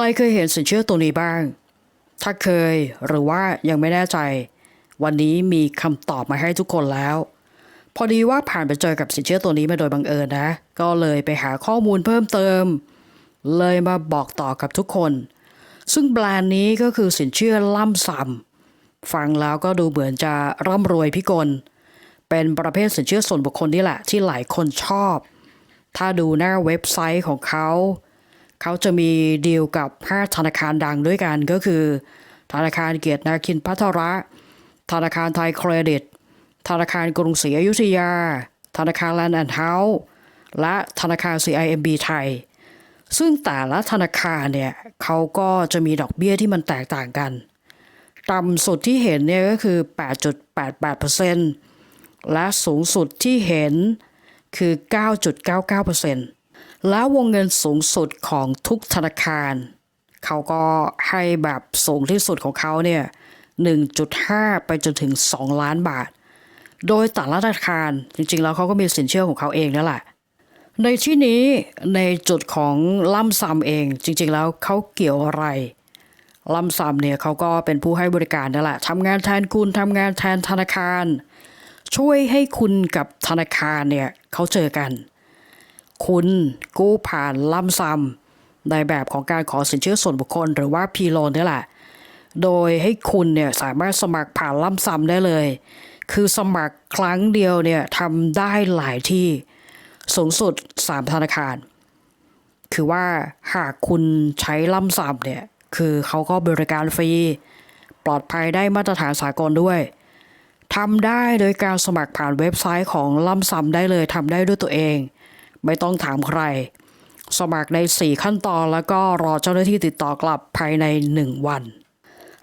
รเคยเห็นสินเชื่อตัวนี้บ้าง ถ้าเคยหรือว่ายังไม่แน่ใจ วันนี้มีคำตอบมาให้ทุกคนแล้ว พอดีว่าผ่านไปเจอกับสินเชื่อตัวนี้มาโดยบังเอิญนะ ก็เลยไปหาข้อมูลเพิ่มเติม เลยมาบอกต่อกับทุกคน ซึ่งแบรนด์นี้ก็คือสินเชื่อล่ำซำฟังแล้วก็ดูเหมือนจะร่ำรวยพิกล เป็นประเภทสินเชื่อส่วนบุคคลนี่แหละที่หลายคนชอบ ถ้าดูหน้าเว็บไซต์ของเขา เขาจะมีดีลกับ5ธนาคารดังด้วยกันก็คือ ธนาคารเกียรตินาคินพัทระ ธนาคารไทยเครดิต ธนาคารกรุงศรีอยุธยา ธนาคารแลนด์แอนด์เฮาส์และธนาคาร CIMB ไทย ซึ่งแต่ละธนาคารเนี่ยเขาก็จะมีดอกเบี้ยที่มันแตกต่างกัน ต่ำสุดที่เห็นเนี่ยก็คือ 8.88%และสูงสุดที่เห็นคือ 9.99% แล้ววงเงินสูงสุดของทุกธนาคาร เขาก็ให้แบบสูงที่สุดของเขาเนี่ย 1.5 ไปจนถึง 2 ล้านบาท โดยแต่ละธนาคารจริงๆ แล้วเขาก็มีสินเชื่อของเขาเองนั่นแหละ ในที่นี้ในจุดของล่ำซำเองจริงๆ แล้วเขาเกี่ยวอะไรล่ำซำเนี่ยเขาก็เป็นผู้ให้บริการนั่นแหละทำงานแทนคุณทำงานแทนธนาคาร ช่วยให้คุณกับธนาคารเนี่ยเขาเจอกัน คุณกู้ผ่านล่ำซำในแบบของการขอสินเชื่อส่วนบุคคลหรือว่าพีโลนนี่แหละ โดยให้คุณเนี่ยสามารถสมัครผ่านล่ำซำได้เลย คือสมัครครั้งเดียวเนี่ยทำได้หลายที่สูงสุด 3 ธนาคาร คือว่าหากคุณใช้ล่ำซำเนี่ยคือเขาก็บริการฟรีปลอดภัยได้มาตรฐานสากลด้วยทำได้โดยการสมัครผ่านเว็บไซต์ของล่ำซำได้เลยทำได้ด้วยตัวเอง ไม่ต้องถามใคร สมัครใน 4 ขั้นตอนแล้วก็รอเจ้าหน้าที่ติดต่อกลับภายใน 1 วัน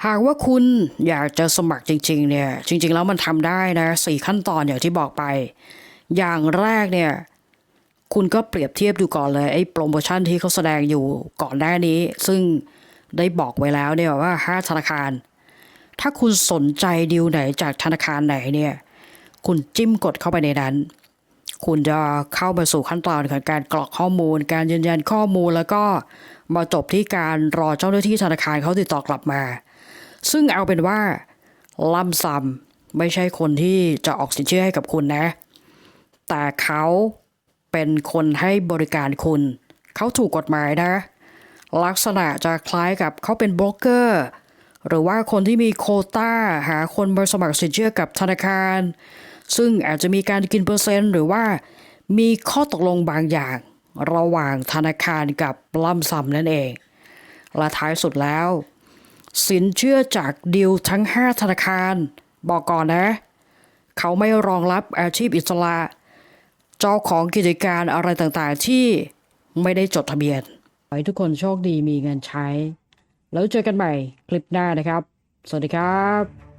หากว่าคุณอยากจะสมัครจริงๆเนี่ยจริง ๆ แล้วมันทำได้นะสี่ขั้นตอนอย่างที่บอกไป อย่างแรกเนี่ยคุณก็เปรียบเทียบดูก่อนเลยไอ้โปรโมชั่นที่เขาแสดงอยู่ก่อนหน้านี้ ซึ่งได้บอกไว้แล้วเนี่ยว่า 5 ธนาคาร ถ้าคุณสนใจดีลไหนจากธนาคารไหนเนี่ย คุณจิ้มกดเข้าไปในนั้น คุณจะเข้ามาสู่ขั้นตอนของการกรอกข้อมูล การยืนยันข้อมูลแล้วก็มาจบที่การรอเจ้าหน้าที่ธนาคารเขาติดต่อกลับมา ซึ่งเอาเป็นว่าล่ำซำไม่ใช่คนที่จะออกสินเชื่อให้กับคุณนะ แต่เขาเป็นคนให้บริการคุณ เขาถูกกฎหมายนะ ลักษณะจะคล้ายกับเขาเป็นโบรกเกอร์หรือว่าคนที่มีโคต้าหาคนมาสมัครสินเชื่อกับธนาคาร ซึ่งอาจจะมีการกินเปอร์เซ็นต์หรือว่ามีข้อตกลงบางอย่าง ระหว่างธนาคารกับล่ำซำนั่นเอง และท้ายสุดแล้ว สินเชื่อจากดิวทั้ง 5 ธนาคาร บอกก่อนนะ เขาไม่รองรับอาชีพอิสระ เจ้าของกิจการอะไรต่างๆที่ไม่ได้จดทะเบียนขอให้ทุกคนโชคดีมีเงินใช้ แล้วเจอกันใหม่คลิปหน้านะครับ สวัสดีครับ